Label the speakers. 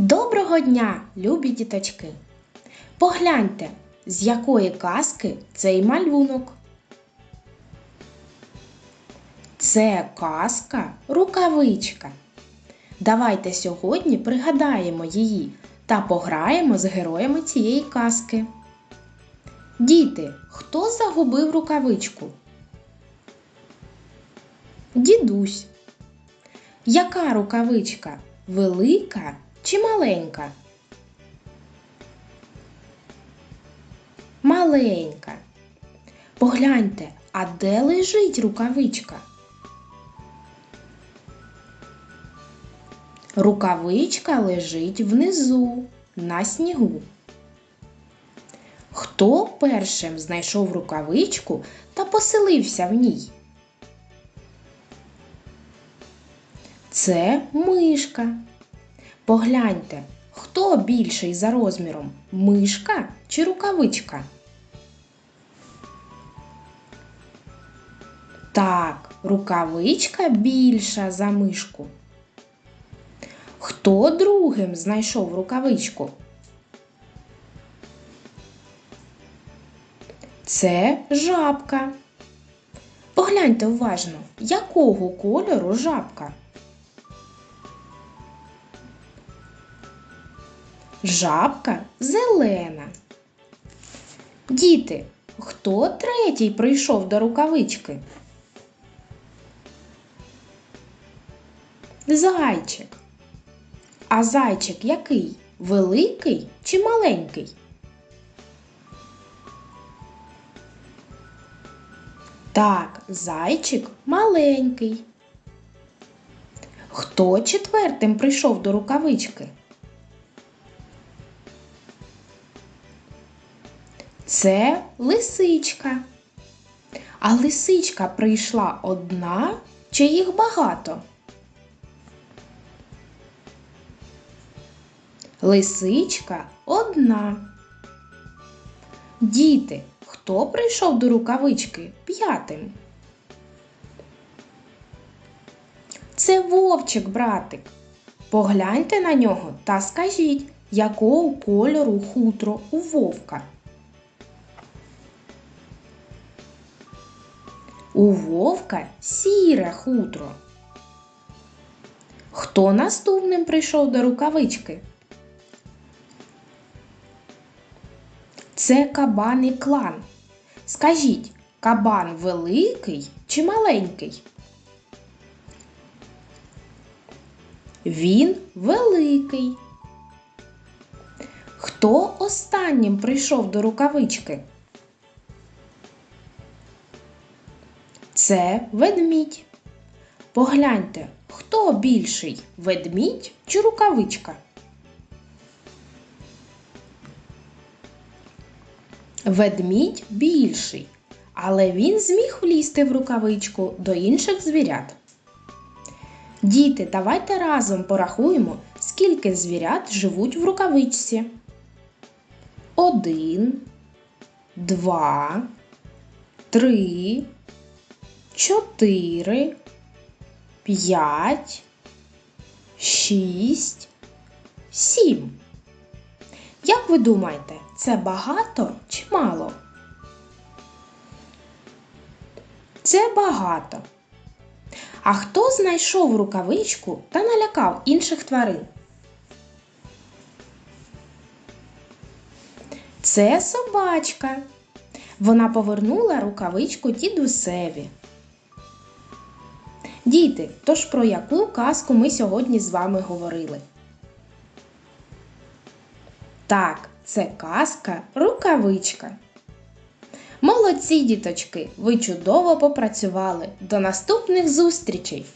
Speaker 1: Доброго дня, любі діточки! Погляньте, з якої казки цей малюнок. Це казка рукавичка. Давайте сьогодні пригадаємо її та пограємо з героями цієї казки. Діти, хто загубив рукавичку? Дідусь. Яка рукавичка? Велика чи маленька? Маленька. Погляньте, а де лежить рукавичка? Рукавичка лежить внизу, на снігу. Хто першим знайшов рукавичку та поселився в ній? Це мишка. Погляньте, хто більший за розміром мишка чи рукавичка? Так, рукавичка більша за мишку. Хто другим знайшов рукавичку? Це жабка. Погляньте уважно, якого кольору жабка? Жабка зелена. Діти, хто третій прийшов до рукавички? Зайчик. А зайчик який? Великий чи маленький? Так, зайчик маленький. Хто четвертим прийшов до рукавички? Це лисичка. А лисичка прийшла одна чи їх багато? Лисичка одна. Діти, хто прийшов до рукавички п'ятим? Це вовчик, братик. Погляньте на нього та скажіть, якого кольору хутро у вовка. У вовка сіре хутро. Хто наступним прийшов до рукавички? Це кабан і клан. Скажіть, кабан великий чи маленький? Він великий. Хто останнім прийшов до рукавички? Це ведмідь. Погляньте, хто більший ведмідь чи рукавичка? Ведмідь більший, але він зміг влізти в рукавичку до інших звірят. Діти, давайте разом порахуємо, скільки звірят живуть в рукавичці. Один, два, три, чотири, п'ять, шість, сім. Як ви думаєте, це багато чи мало? Це багато. А хто знайшов рукавичку та налякав інших тварин? Це собачка. Вона повернула рукавичку дідусеві. Діти, тож про яку казку ми сьогодні з вами говорили? Так, це казка рукавичка. Молодці, діточки! Ви чудово попрацювали. До наступних зустрічей!